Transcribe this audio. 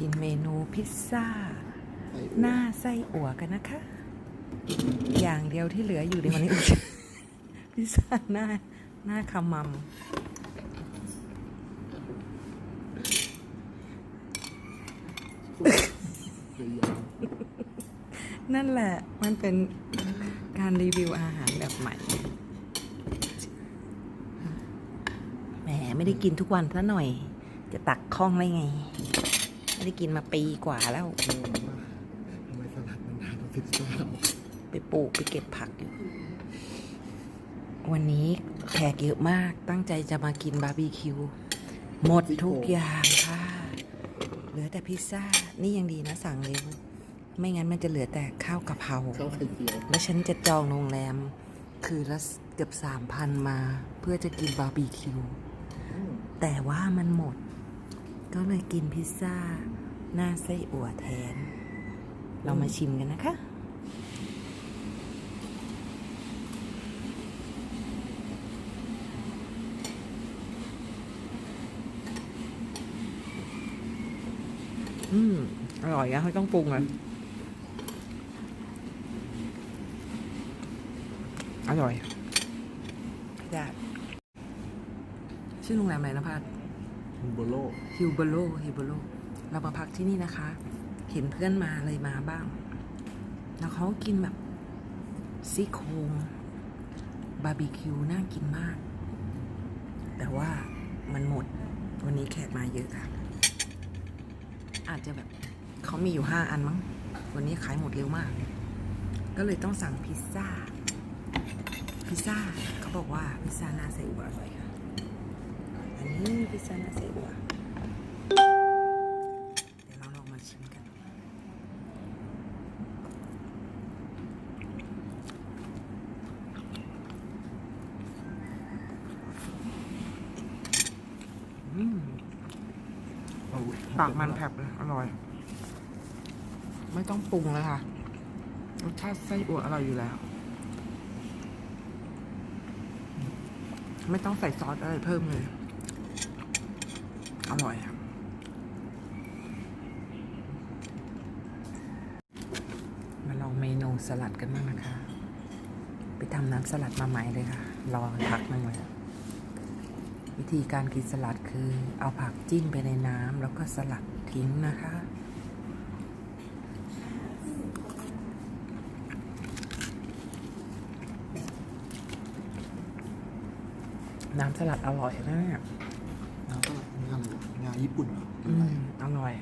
กินเมนูพิซซ่า หน้าไส้อั่วกันนะคะ อย่างเดียวที่เหลืออยู่ในวันนี้พิซซ่าหน้าหน้าขมำนั่นแหละมันเป็นการรีวิวอาหารแบบใหม่แหมไม่ได้กินทุกวันซะหน่อย จะตักคล่องได้ไง ไม่ได้กินมาปีกว่าแล้วทำไมสลัดมันนานกว่าพิซซ่าไปปลูกไปเก็บผักอยู่ วันนี้แขกเยอะมากตั้งใจจะมากินบาร์บีคิว หมดทุกอย่างค่ะ เหลือแต่พิซซ่า นี่ยังดีนะสั่งเร็ว ไม่งั้นมันจะเหลือแต่ข้าวกะเพราข้าวไข่เจียวแล้วฉันจะจองโรงแรม คือละเกือบสามพันมา เพื่อจะกินบาร์บีคิว แต่ว่ามันหมด ก็เลยกินพิซซ่า หน้าไส้อั่วแทน เรามาชิมกันนะคะ อืม อร่อยอะไม่ต้องปรุงเลยอร่อยได้ชื่อโรงแรมอะไรนะพัด โบโลฮิวเบโลฮิวเบโลเรามาพักที่นี่นะคะ เห็นเพื่อนมาเลยมาบ้าง แล้วเขากินแบบซี่โครงบาร์บีคิวน่ากินมาก แต่ว่ามันหมด วันนี้แขกมาเยอะค่ะ อาจจะแบบเขามีอยู่ห้าอันมั้ง วันนี้ขายหมดเร็วมาก ก็เลยต้องสั่งพิซซ่า พิซซ่าเขาบอกว่าพิซซ่าหน้าไส้อั่วอร่อยค่ะ อันนี้พิซซ่าหน้าไส้อั่วเดี๋ยวเราลองมาชิมกัน อืมปากมันแผบเลยอร่อย ไม่ต้องปรุงเลยค่ะ รสชาติไส้อั่วอร่อยอยู่แล้ว ไม่ต้องใส่ซอสอะไรเพิ่มเลย อร่อยอะมาลองเมนูสลัดกันบ้างนะคะ ไปทำน้ำสลัดมาใหม่เลยค่ะ รอพักหนึงเลยวิธีการกินสลัดคือเอาผักจิ้มไปในน้ำแล้วก็สลัดทิ้งนะคะน้ำสลัดอร่อยนะเนี่ยน้ำสลัดงานงานญี่ปุ่นเหรออืมอร่อย